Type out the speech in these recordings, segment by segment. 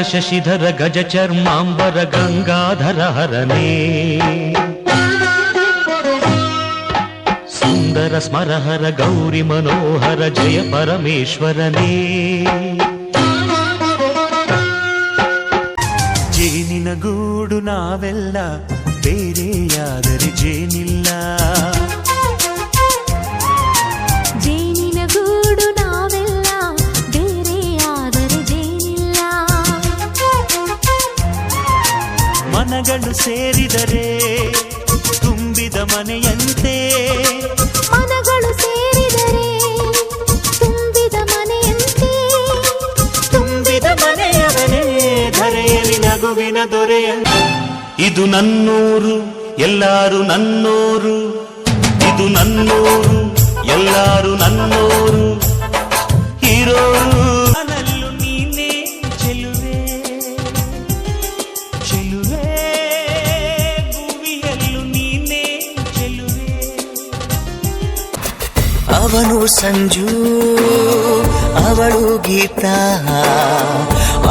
ಶಶಿಧರ ಗಜ ಚರ್ಮಾಂಬರ ಗಂಗಾಧರ ಹರನೇ ಸುಂದರ ಸ್ಮರಹರ ಗೌರಿ ಮನೋಹರ ಜಯ ಪರಮೇಶ್ವರನೇ ಜೇನಿನ ಗೂಡು ನಾವೆಲ್ಲ ಬೇರೆಯಾದರೆ ಜೇನಿಲ್ಲ ಮನಗಳು ಸೇರಿದರೆ ತುಂಬಿದ ಮನೆಯಂತೆ. ಮನಗಳು ಸೇರಿದರೆ ತುಂಬಿದ ಮನೆಯಂತೆ. ತುಂಬಿದ ಮನೆಯವನೇ ಧರೆಯಲ್ಲಿ ನಗುವಿನ ದೊರೆಯ ಇದು ನನ್ನೂರು ಎಲ್ಲಾರು ನನ್ನೋರು. ಇದು ನನ್ನೂರು ಎಲ್ಲಾರು ನನ್ನೋರು. ಇರೋರು ಅವನು ಸಂಜು ಅವಳು ಗೀತಾ.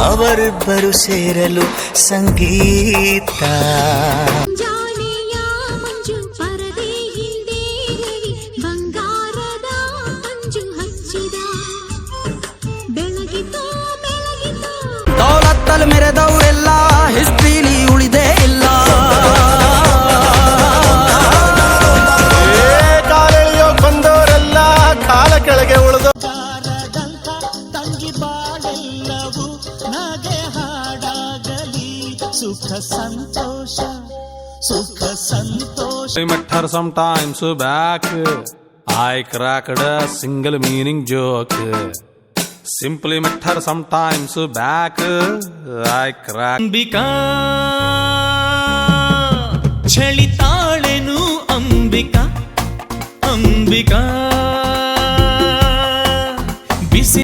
ಅವರಿಬ್ಬರು ಸೇರಲು ಸಂಗೀತ. ಜಾನೆಯ ಮಂಜು సంతోష సుఖ సంతోష met her sometimes back. I cracked a single meaning joke. Simply met her sometimes back. I cracked. Ambika చలితాళెను Ambika Ambika బిసి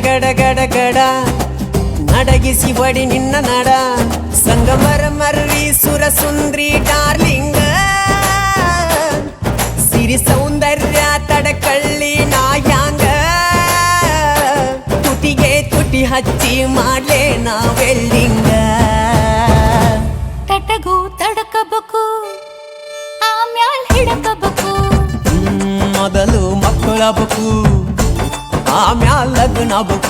ಗಡ ಗಡ ಗಡ ನಡಗಿಸಿ ಬಡಿ ನಿನ್ನ ನಡ. ಸಂಗಮರ ಮರ್ರಿ ಸುರ ಸುಂದ್ರಿ ಡಾರ್ಲಿಂಗ. ಸಿರಿ ಸೌಂದರ್ಯ ತಡಕಳ್ಳಿ ನಾಯಾಂಗ. ತುಟಿಗೆ ತುಟಿ ಹಚ್ಚಿ ಮಾಡ್ಲೆ ನಾವೆಲ್ಲಿಂಗ. ತಡಕಬಕು ತಡಕಬೇಕು ಆಮ್ಯಾಲ್ ಹಿಡಕಬಕು. ಮೊದಲು ಮಕ್ಕಳಬೇಕು. ጣዕም ያለ ግን አበኩ